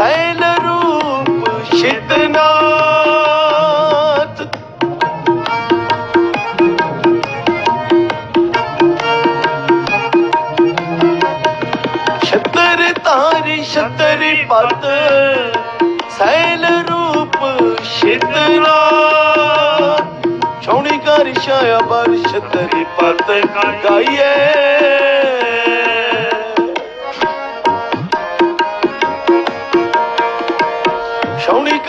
ਸੈਨ ਰੂਪ ਸ਼ਿਤਨਾਥ। ਛਤਰ ਤਾਰੀ, ਛਤਰ ਪਦ ਸੈਨ ਰੂਪ ਸ਼ਿਤਨਾਥ। ਛੋਣੀ ਕਰ ਛਾਇਆ ਬਰਸ਼ ਤੇਰੀ ਪਤ ਗਾਈਏ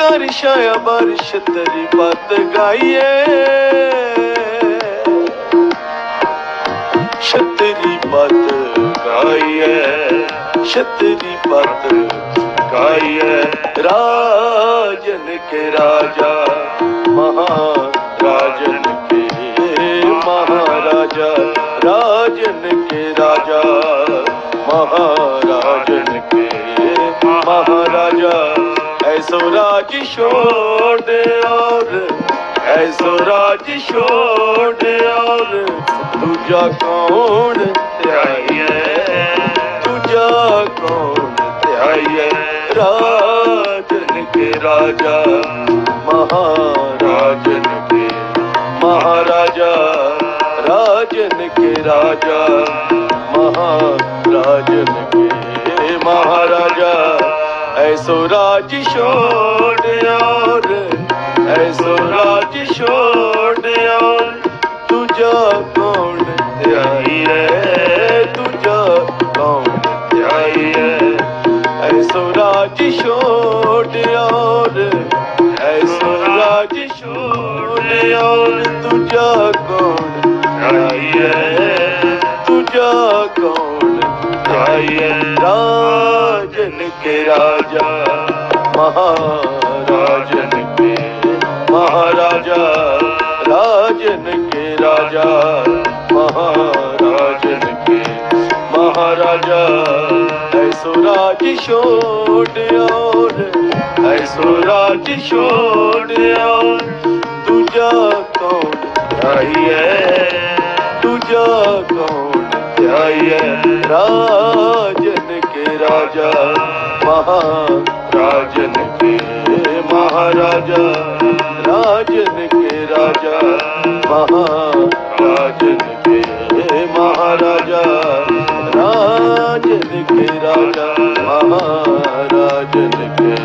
ਛੌਣੀ ਕਰ ਛਾਇਆ ਬਰ ਛਤਰੀ ਪਤ ਗਾਈਏ। ਛਤਰੀ ਪਤ ਗਾਈਏ, ਛਤਰੀ ਪਤ ਗਾਈਏ। ਰਾਜਨ ਕੇ ਰਾਜਾ, ਮਹਾਰਾਜਨ ਕੇ, ਮਹਾਰਾਜਾ, ਰਾਜਨ ਐਸੋ ਰਾਜ ਛੋੜ ਔਰ ਐਸੋ ਰਾਜ ਛੋੜ ਔਰ ਦੂਜਾ ਕੌਣ ਧਿਆਈਏ ਦੂਜਾ ਕੌਣ ਧਿਆਈਏ ਰਾਜਨ ਕੇ ਰਾਜਾ, ਮਹਾਰਾਜਨ ਕੇ, ਮਹਾਰਾਜਾ, ਰਾਜਨ ਕੇ ਰਾਜਾ, ਮਹਾਰਾਜਨ ਐਸੋ ਰਾਜ ਛੋੜ ਔਰ ਐਸੋ ਰਾਜ ਛੋੜ ਔਰ ਤੁਝਾ ਕੌਣ ਹੈ ਤੁਝਾ ਕੌਣ ਧਿਆਈਏ ਐਸੋ ਰਾਜ ਛੋੜ ਔਰ ਐਸੋ ਰਾਜ ਛੋੜ ਔਰ ਤੁਝਾ ਕੌਣ ਹੈ ਤੁਝਾ ਕੌਣ ਧਿਆਈਏ ਰਾਜਨ ਕੇ ਰਾਜਾ, ਮਹਾਰਾਜਨ ਕੇ, ਮਹਾਰਾਜਾ, ਰਾਜਨ ਕੇ ਰਾਜਾ, ਮਹਾਰਾਜਨ ਕੇ, ਮਹਾਰਾਜਾ। ਐਸੋ ਰਾਜ ਛੋੜ ਔਰ ਐਸੋ ਰਾਜ ਛੋੜ ਔਰ ਦੂਜਾ ਕੌਣ ਧਿਆਈਏ ਦੂਜਾ ਕੌਣ ਧਿਆਈਏ ਰਾਜ ਕੇ ਰਾਜਾ ਮਹਾਰਾਜਨ ਕੇ ਮਹਾਰਾਜਾ ਰਾਜਨ ਕੇ ਰਾਜਾ ਮਹਾਰਾਜਨ ਕੇ ਮਹਾਰਾਜਾ ਰਾਜਨ ਕੇ ਰਾਜਾ ਮਹਾਰਾਜਨ ਕੇ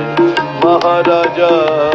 ਮਹਾਰਾਜਾ